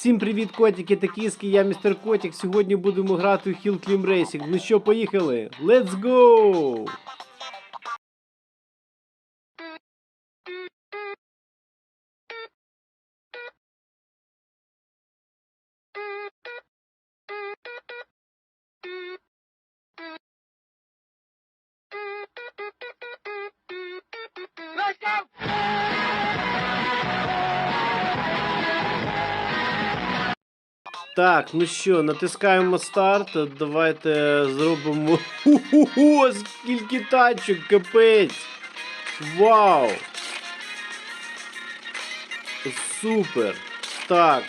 Всім привіт, котики та кіски, я містер Котик. Сьогодні будемо грати у Hill Climb Racing. Ну що, поїхали? Let's go! Так, ну що, натискаємо старт. Давайте зробимо. Ху-ху-ху, скільки тачок, капець! Вау! Супер! Так,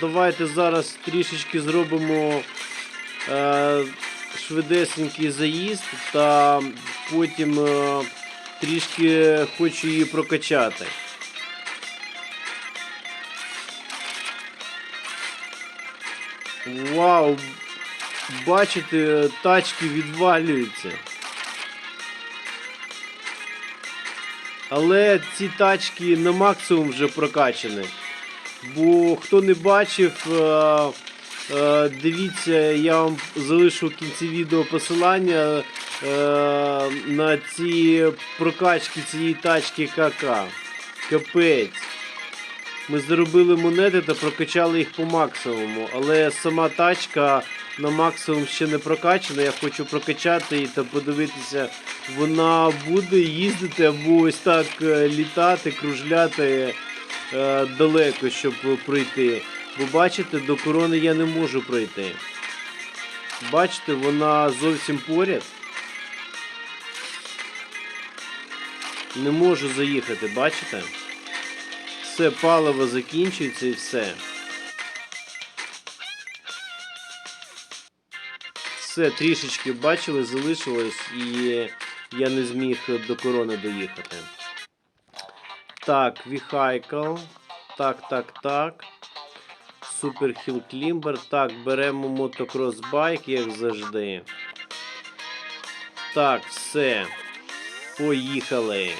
давайте зараз трішечки зробимо е, швидесенький заїзд та потім е, трішки хочу її прокачати. Вау! Бачите, тачки відвалюються. Але ці тачки на максимум вже прокачані. Бо хто не бачив, е, е, дивіться, я вам залишу в кінці відео посилання е, на ці прокачки цієї тачки КК. Капець. Ми заробили монети та прокачали їх по максимуму, але сама тачка на максимум ще не прокачана. Я хочу прокачати її та подивитися, вона буде їздити або ось так е, літати, кружляти е, далеко, щоб пройти. Бо бачите, до корони я не можу пройти. Бачите, вона зовсім поряд. Не можу заїхати, бачите? Все, паливо закінчується і все. Все, трішечки бачили, залишилось і я не зміг до корони доїхати. Так, віхайкл. Так, так, так. Супер Hill Climber. Так, беремо мотокрос байк, як завжди. Так, все. Поїхали.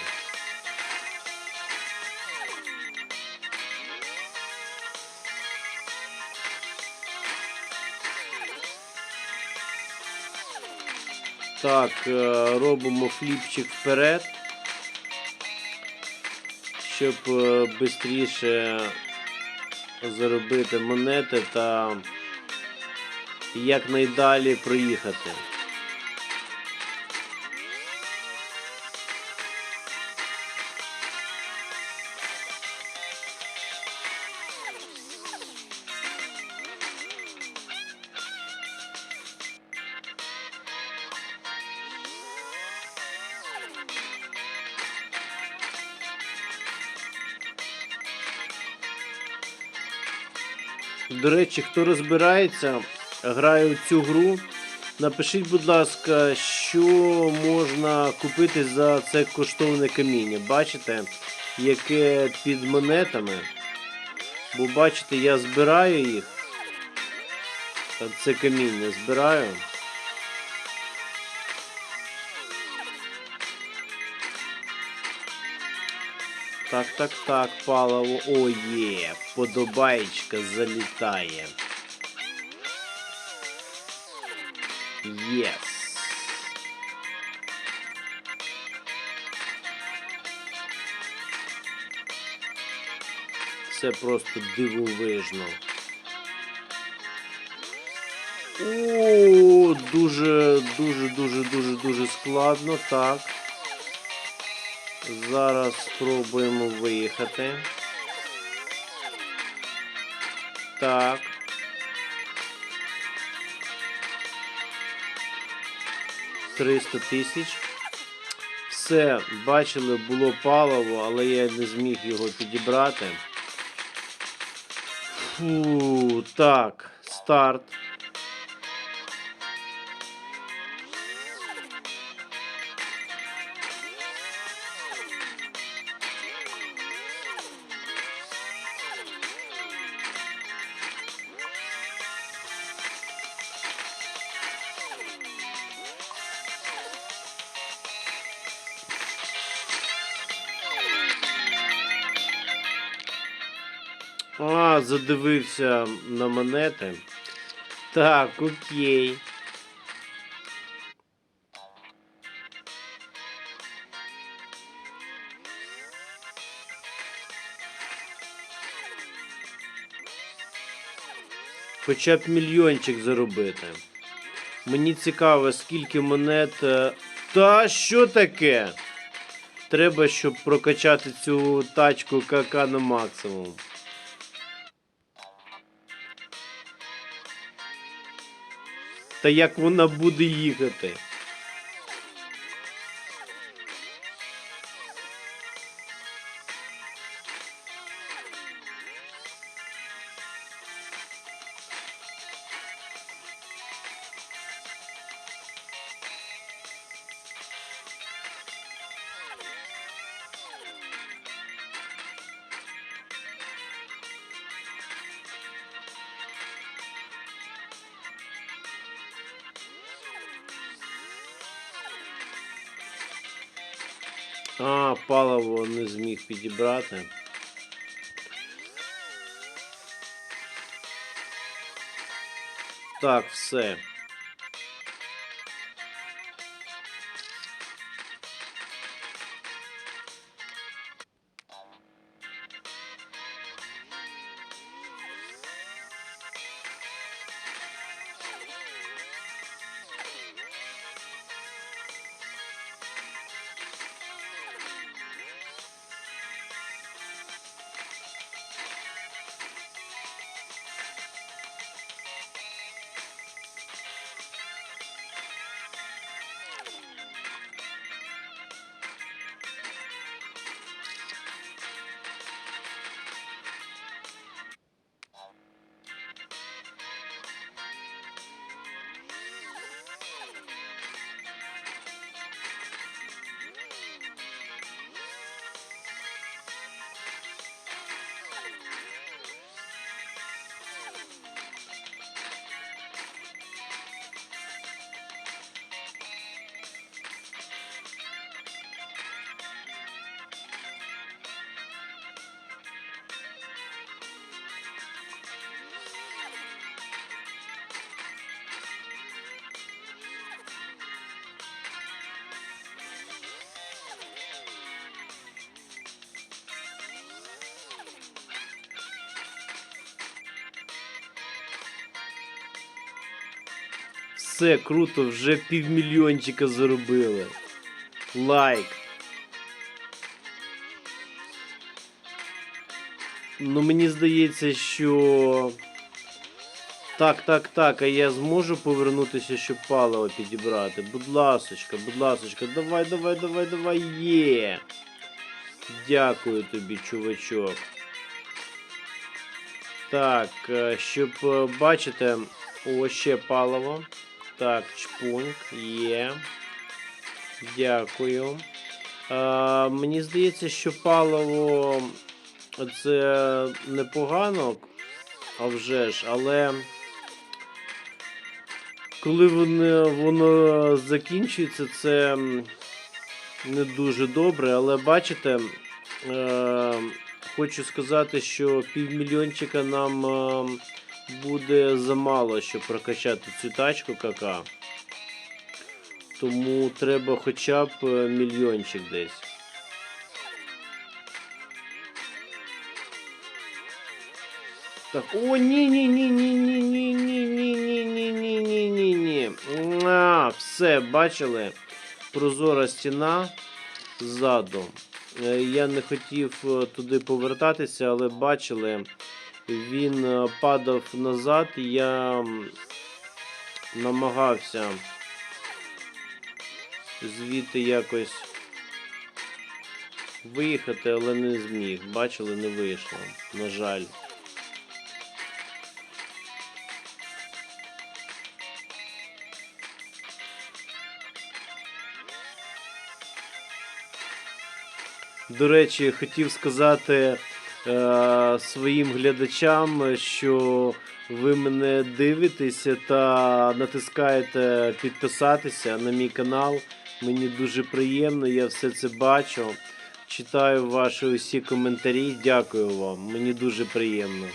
Так, е, робимо фліпчик вперед, щоб швидше заробити монети та якнайдалі проїхати. До речі, хто розбирається, грає в цю гру. Напишіть, будь ласка, що можна купити за це коштовне каміння. Бачите, яке під монетами. Бо бачите, я збираю їх. Це каміння збираю. Так, так, так, паливо. О, є, подобаєчка залітає. Єс. Це просто дивовижно. О, дуже, дуже, дуже, дуже, дуже складно, так. Зараз спробуємо виїхати. Так. Триста тисяч. Все, бачили, було паливо, але я не зміг його підібрати. Фу, так, старт. Задивився на монети. Так, окей. Хоча б мільйончик заробити. Мені цікаво, скільки монет. е, Та що таке? Треба, щоб прокачати цю тачку КК на максимум. Та як вона буде їхати? А, паливо не зміг підібрати. Так, все. Все круто, вже півмільйончика заробили. Лайк. Ну мені здається, що. Так, так, так, а я зможу повернутися, щоб паливо підібрати. Будь ласочка, будь ласочка, давай, давай, давай, давай, є. Дякую тобі, чувачок. Так, е, щоб е, бачите, о, ще паливо. Так, чпуньк, є. Дякую. А, мені здається, що паливо це непогано, а вже ж, але коли воно, воно закінчується, це не дуже добре, але бачите, е, хочу сказати, що півмільйончика нам е, буде замало, щоб прокачати цю тачку КК. Тому треба хоча б е, мільйончик десь. Так, о, ні, ні, ні, ні, ні, ні, ні, ні, ні, ні, ні, ні, ні, ні. А, все, бачили? Прозора стіна ззаду. Е, Я не хотів е, туди повертатися, але бачили, він е, падав назад, я намагався звідти якось виїхати, але не зміг. Бачили, не вийшло. На жаль. До речі, хотів сказати своїм глядачам, що ви мене дивитеся та натискаєте підписатися на мій канал. Мені дуже приємно, я все це бачу. Читаю ваші усі коментарі. Дякую вам. Мені дуже приємно.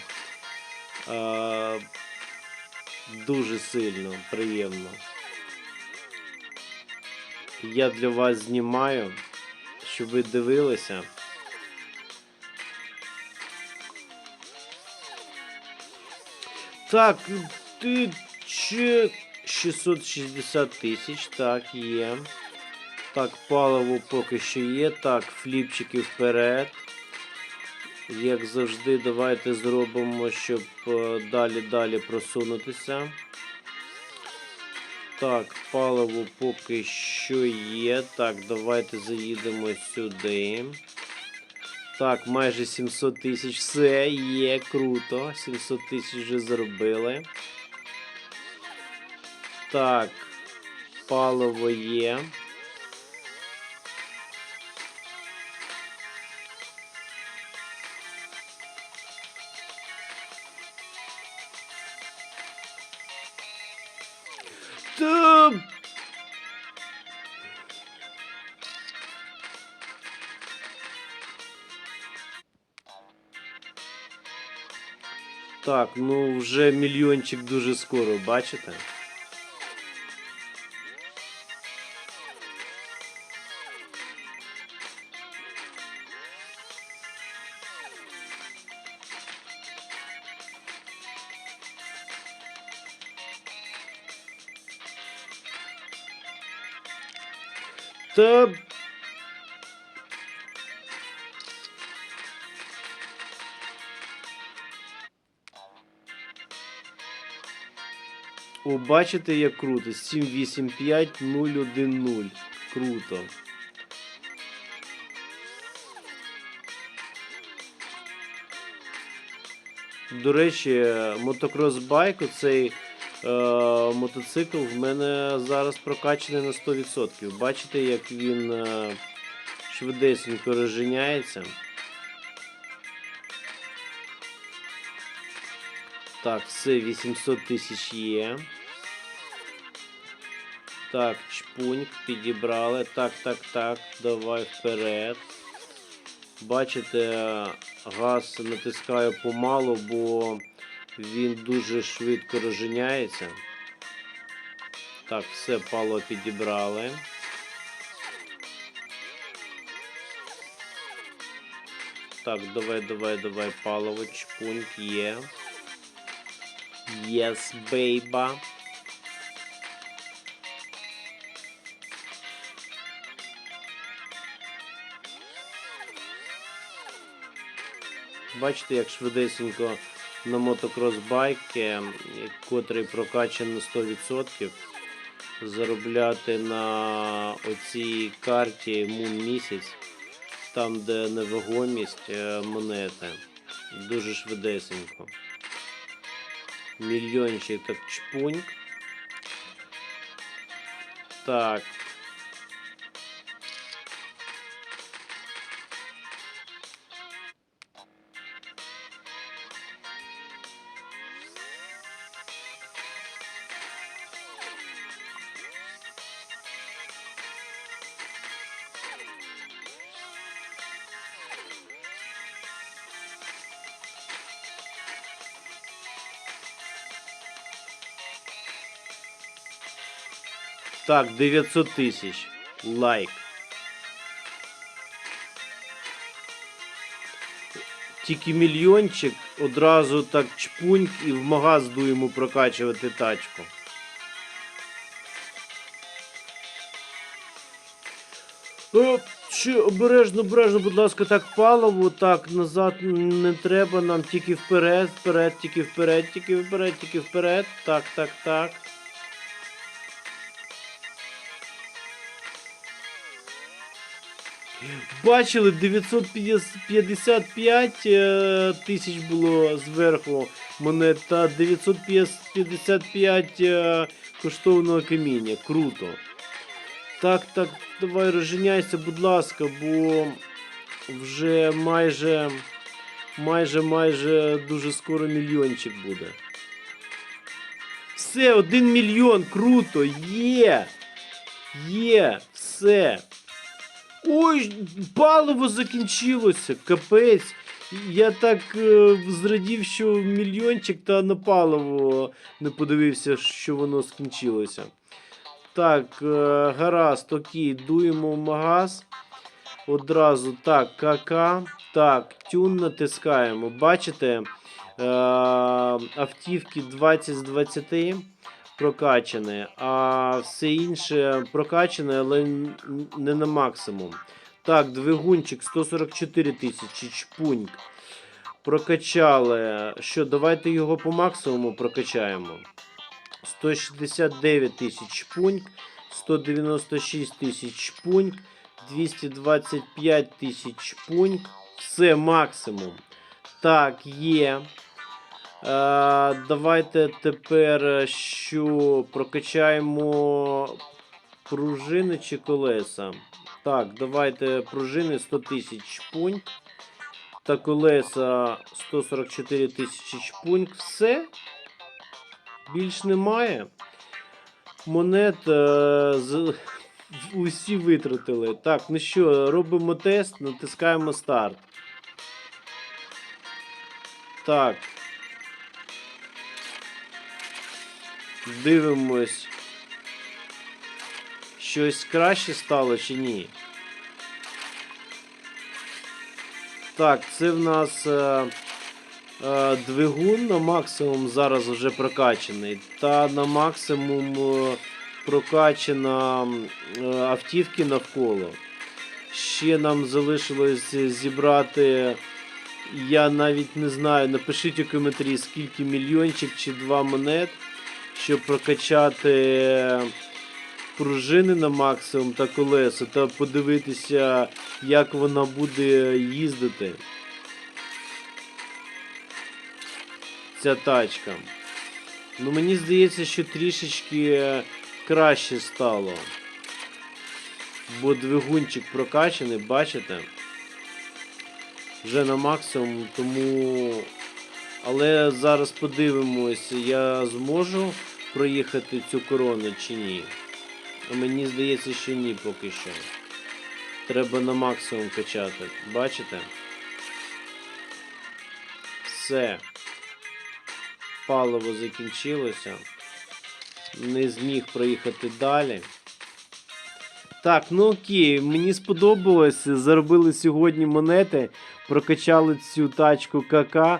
Е, дуже сильно, приємно. Я для вас знімаю, щоб ви дивилися. Так, ти чи 660 тисяч, так, є. Так, паливо поки що є. Так, фліпчики вперед. Як завжди, давайте зробимо, щоб е, далі-далі просунутися. Так, паливо поки що є. Так, давайте заїдемо сюди. Так, майже 700 тисяч. Все є, круто. 700 тисяч вже заробили. Так, паливо є. Та... Так, ну вже мільйончик дуже скоро, бачите? Та О, бачите, як круто. 785 010. Круто. До речі, мотокрос байк, оцей е, мотоцикл в мене зараз прокачаний на 100%. Бачите, як він е, швидесенько розженяється. Так, все, 800 тисяч є. Так, чпуньк підібрали. Так, так, так. Давай вперед. Бачите, газ натискаю помалу, бо він дуже швидко розженяється. Так, все пало підібрали. Так, давай, давай, давай, паливо, чпуньк є. Yes, baby. Бачите, як швидесенько на мотокрос байки, котрий прокачаний на 100%, заробляти на оцій карті Moon місяць, там де невагомість е, монети. Дуже швидесенько. Мільйончик так чпуньк. Так. Так, 900 тисяч. Лайк. Тільки мільйончик одразу так чпуньк і в магаз дуємо прокачувати тачку. О, Чи обережно, обережно, будь ласка, так паливо, так, назад не треба, нам тільки вперед, вперед, тільки вперед, тільки вперед, тільки вперед. Так, так, так. Бачили, 955 е, тисяч було зверху монет та 955 е, коштовного каміння. Круто. Так, так, давай розженяйся, будь ласка, бо вже майже, майже, майже дуже скоро мільйончик буде. Все, один мільйон, круто, є! Є, все. Ой, паливо закінчилося, капець. Я так е, зрадів, що мільйончик та на паливо не подивився, що воно скінчилося. Так, е, гаразд, окей, дуємо в магаз. Одразу так, КК. Так, тюн натискаємо. Бачите, е, автівки 20 з 20 прокачані, а все інше прокачане, але не на максимум. Так, двигунчик 144 тисячі, чпуньк. Прокачали. Що, давайте його по максимуму прокачаємо. 169 тисяч пуньк, 196 тисяч пуньк, 225 тисяч пуньк. Все максимум. Так, є. Е, давайте тепер е, що прокачаємо пружини чи колеса. Так, давайте пружини 100 тисяч пуньк. Та колеса 144 тисячі чпуньк. Все. Більш немає. Монет е, з, усі витратили. Так, ну що, робимо тест, натискаємо старт. Так. Дивимось. Щось краще стало чи ні? Так, це в нас е, е, двигун на максимум зараз вже прокачаний. Та на максимум е, прокачана е, автівки навколо. Ще нам залишилось зібрати. Я навіть не знаю. Напишіть у коментарі, скільки мільйончик чи два монет, щоб прокачати пружини на максимум та колеса, та подивитися, як вона буде їздити. Ця тачка. Ну мені здається, що трішечки краще стало. Бо двигунчик прокачаний, бачите? Вже на максимум, тому. Але зараз подивимось, я зможу проїхати цю корону чи ні. Мені здається, що ні поки що. Треба на максимум качати. Бачите? Все. Паливо закінчилося. Не зміг проїхати далі. Так, ну окей, мені сподобалось. Заробили сьогодні монети, прокачали цю тачку КК.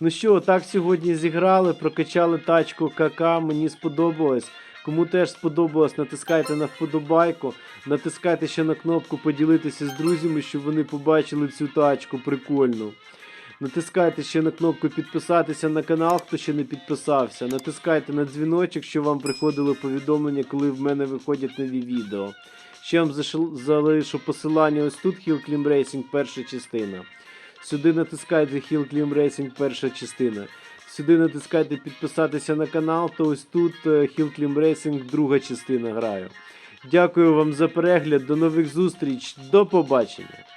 Ну що, так сьогодні зіграли, прокачали тачку КК, мені сподобалось. Кому теж сподобалось, натискайте на вподобайку, натискайте ще на кнопку поділитися з друзями, щоб вони побачили цю тачку прикольну. Натискайте ще на кнопку підписатися на канал, хто ще не підписався. Натискайте на дзвіночок, щоб вам приходило повідомлення, коли в мене виходять нові відео. Ще вам залишу посилання ось тут Hill Climb Racing перша частина. Сюди натискайте Hill Climb Racing перша частина. Сюди натискайте підписатися на канал, то ось тут е, Hill Climb Racing друга частина граю. Дякую вам за перегляд, до нових зустріч, до побачення!